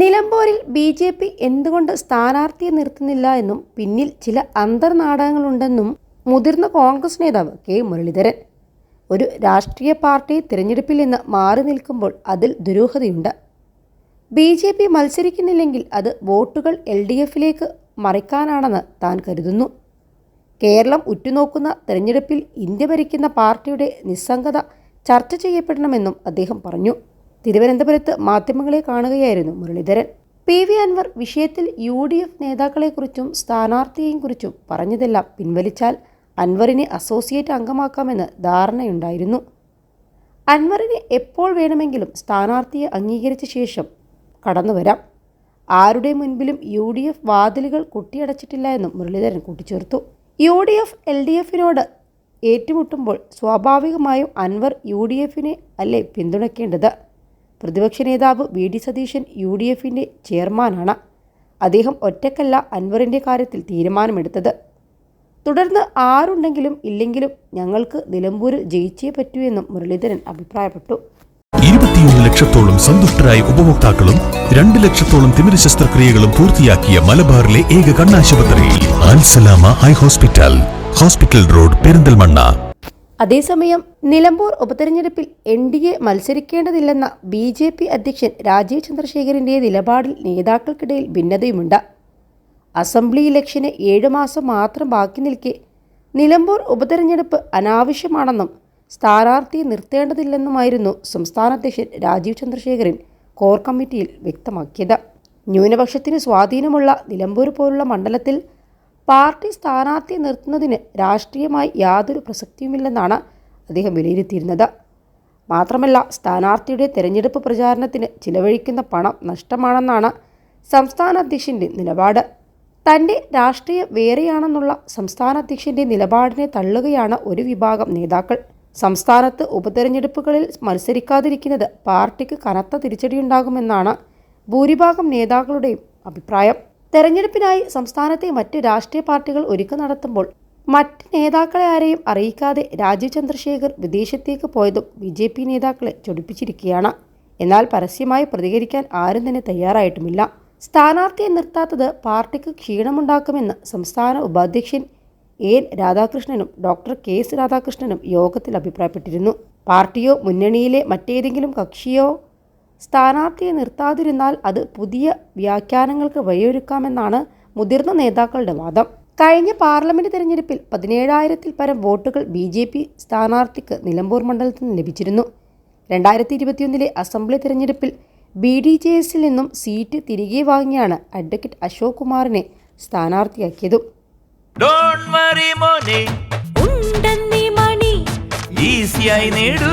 നിലമ്പൂരിൽ B J P എന്തുകൊണ്ട് സ്ഥാനാർത്ഥിയെ നിർത്തുന്നില്ല എന്നും പിന്നിൽ ചില അന്തർനാടകങ്ങളുണ്ടെന്നും മുതിർന്ന കോൺഗ്രസ് നേതാവ് കെ മുരളീധരൻ. ഒരു രാഷ്ട്രീയ പാർട്ടി തിരഞ്ഞെടുപ്പിൽ നിന്ന് മാറി നിൽക്കുമ്പോൾ അതിൽ ദുരൂഹതയുണ്ട്. ബി ജെ പി മത്സരിക്കുന്നില്ലെങ്കിൽ അത് വോട്ടുകൾ എൽ ഡി എഫിലേക്ക് മറിക്കാനാണെന്ന് താൻ കരുതുന്നു. കേരളം ഉറ്റുനോക്കുന്ന തെരഞ്ഞെടുപ്പിൽ ഇന്ത്യ ഭരിക്കുന്ന പാർട്ടിയുടെ നിസ്സംഗത ചർച്ച ചെയ്യപ്പെടണമെന്നും അദ്ദേഹം പറഞ്ഞു. തിരുവനന്തപുരത്ത് മാധ്യമങ്ങളെ കാണുകയായിരുന്നു മുരളീധരൻ. പി. വി. അൻവർ വിഷയത്തിൽ യു ഡി എഫ് നേതാക്കളെക്കുറിച്ചും സ്ഥാനാർത്ഥിയെയും കുറിച്ചും പറഞ്ഞതെല്ലാം പിൻവലിച്ചാൽ അൻവറിനെ അസോസിയേറ്റ് അംഗമാക്കാമെന്ന് ധാരണയുണ്ടായിരുന്നു. അൻവറിനെ എപ്പോൾ വേണമെങ്കിലും സ്ഥാനാർത്ഥിയെ അംഗീകരിച്ച ശേഷം കടന്നുവരാം ആരുടെ മുൻപിലും യു ഡി എഫ് വാതിലുകൾ കൊട്ടിയടച്ചിട്ടില്ല എന്നും മുരളീധരൻ കൂട്ടിച്ചേർത്തു. U D F L D എഫിനോട് ഏറ്റുമുട്ടുമ്പോൾ സ്വാഭാവികമായും അൻവർ യു ഡി എഫിനെ അല്ലേ പിന്തുണയ്ക്കേണ്ടത്? പ്രതിപക്ഷ നേതാവ് V D Satheesan U D എഫിന്റെ ചെയർമാനാണ്. അദ്ദേഹം ഒറ്റക്കല്ല അൻവറിന്റെ കാര്യത്തിൽ തീരുമാനമെടുത്തത്. തുടർന്ന് ആരുണ്ടെങ്കിലും ഇല്ലെങ്കിലും ഞങ്ങൾക്ക് നിലമ്പൂരിൽ ജയിച്ചേ പറ്റൂ എന്നും മുരളീധരൻ അഭിപ്രായപ്പെട്ടു. ഇരുപത്തിയൊന്ന് ലക്ഷത്തോളം സന്തുഷ്ടരായ ഉപഭോക്താക്കളും രണ്ട് ലക്ഷത്തോളം തിമിര ശസ്ത്രക്രിയകളും പൂർത്തിയാക്കിയ മലബാറിലെ ഏക കണ്ണാശുപത്രി Alsalama eye hospital hospital road Perinthalmanna. അതേസമയം നിലമ്പൂർ ഉപതെരഞ്ഞെടുപ്പിൽ എൻ ഡി എ മത്സരിക്കേണ്ടതില്ലെന്ന ബി ജെ പി അധ്യക്ഷൻ രാജീവ് ചന്ദ്രശേഖരന്റെ നിലപാടിൽ നേതാക്കൾക്കിടയിൽ ഭിന്നതയുമുണ്ട്. അസംബ്ലി ഇലക്ഷന് ഏഴു മാസം മാത്രം ബാക്കി നിൽക്കെ നിലമ്പൂർ ഉപതെരഞ്ഞെടുപ്പ് അനാവശ്യമാണെന്നും സ്ഥാനാർത്ഥിയെ നിർത്തേണ്ടതില്ലെന്നുമായിരുന്നു സംസ്ഥാന അധ്യക്ഷൻ രാജീവ് ചന്ദ്രശേഖരൻ കോർ കമ്മിറ്റിയിൽ വ്യക്തമാക്കിയത്. ന്യൂനപക്ഷത്തിന് സ്വാധീനമുള്ള നിലമ്പൂർ പോലുള്ള മണ്ഡലത്തിൽ പാർട്ടി സ്ഥാനാർത്ഥിയെ നിർത്തുന്നതിന് രാഷ്ട്രീയമായി യാതൊരു പ്രസക്തിയുമില്ലെന്നാണ് അദ്ദേഹം വിലയിരുത്തിയിരുന്നത്. മാത്രമല്ല സ്ഥാനാർത്ഥിയുടെ തെരഞ്ഞെടുപ്പ് പ്രചാരണത്തിന് ചിലവഴിക്കുന്ന പണം നഷ്ടമാണെന്നാണ് സംസ്ഥാന അധ്യക്ഷന്റെ നിലപാട്. തന്റെ രാഷ്ട്രീയം വേറെയാണെന്നുള്ള സംസ്ഥാന അധ്യക്ഷന്റെ നിലപാടിനെ തള്ളുകയാണ് ഒരു വിഭാഗം നേതാക്കൾ. സംസ്ഥാനത്ത് ഉപതെരഞ്ഞെടുപ്പുകളിൽ മത്സരിക്കാതിരിക്കുന്നത് പാർട്ടിക്ക് കനത്ത തിരിച്ചടിയുണ്ടാകുമെന്നാണ് ഭൂരിഭാഗം നേതാക്കളുടെയും അഭിപ്രായം. തെരഞ്ഞെടുപ്പിനായി സംസ്ഥാനത്തെ മറ്റ് രാഷ്ട്രീയ പാർട്ടികൾ ഒരുക്കം നടത്തുമ്പോൾ മറ്റ് നേതാക്കളെ ആരെയും അറിയിക്കാതെ രാജീവ് ചന്ദ്രശേഖർ വിദേശത്തേക്ക് പോയതും ബി ജെ പി നേതാക്കളെ ചൊടിപ്പിച്ചിരിക്കുകയാണ്. എന്നാൽ പരസ്യമായി പ്രതികരിക്കാൻ ആരും തന്നെ തയ്യാറായിട്ടുമില്ല. സ്ഥാനാർത്ഥിയെ നിർത്താത്തത് പാർട്ടിക്ക് ക്ഷീണമുണ്ടാക്കുമെന്ന് സംസ്ഥാന ഉപാധ്യക്ഷൻ എൻ രാധാകൃഷ്ണനും ഡോക്ടർ കെ എസ് രാധാകൃഷ്ണനും യോഗത്തിൽ അഭിപ്രായപ്പെട്ടിരുന്നു. പാർട്ടിയോ മുന്നണിയിലെ മറ്റേതെങ്കിലും കക്ഷിയോ സ്ഥാനാർത്ഥിയെ നിർത്താതിരുന്നാൽ അത് പുതിയ വ്യാഖ്യാനങ്ങൾക്ക് വഴിയൊരുക്കാമെന്നാണ് മുതിർന്ന നേതാക്കളുടെ വാദം. കഴിഞ്ഞ പാർലമെന്റ് തെരഞ്ഞെടുപ്പിൽ പതിനേഴായിരത്തിൽ പരം വോട്ടുകൾ ബി ജെ പി സ്ഥാനാർത്ഥിക്ക് നിലമ്പൂർ മണ്ഡലത്തിൽ നിന്ന് ലഭിച്ചിരുന്നു. രണ്ടായിരത്തി ഇരുപത്തിയൊന്നിലെ അസംബ്ലി തെരഞ്ഞെടുപ്പിൽ ബി ഡി ജെ എസിൽ നിന്നും സീറ്റ് തിരികെ വാങ്ങിയാണ് അഡ്വക്കേറ്റ് അശോക് കുമാറിനെ സ്ഥാനാർത്ഥിയാക്കിയത്. ഈസിയായി നേടൂ.